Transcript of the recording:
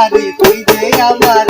বাড়ি তুই যে আমার